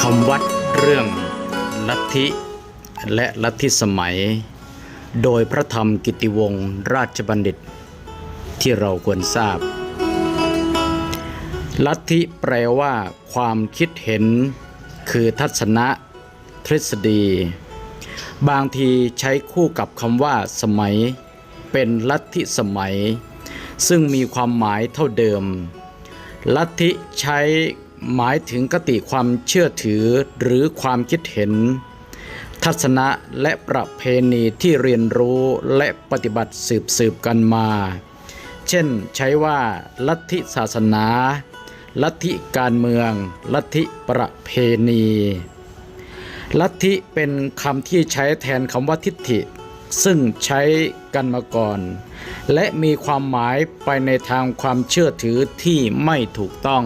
คำวัดเรื่องลัทธิและลัทธิสมัย โดยพระธรรมกิติวงศ์ราชบัณฑิต ที่เราควรทราบ ลัทธิแปลว่า ความคิดเห็น คือทัศนะ ทฤษฎี บางทีใช้คู่กับคำว่า สมัย เป็นลัทธิสมัย ซึ่งมีความหมายเท่าเดิม ลัทธิใช้ หมายถึงกติความเชื่อถือหรือความคิดเห็น ทัศนะและประเพณีที่เรียนรู้และปฏิบัติสืบสืบๆกันมา เช่นใช้ว่า ลัทธิศาสนา ลัทธิการเมือง ลัทธิประเพณี ลัทธิเป็นคำที่ใช้แทนคำว่าทิฏฐิ ซึ่งใช้กันมาก่อน และมีความหมายไปในทางความเชื่อถือที่ไม่ถูกต้อง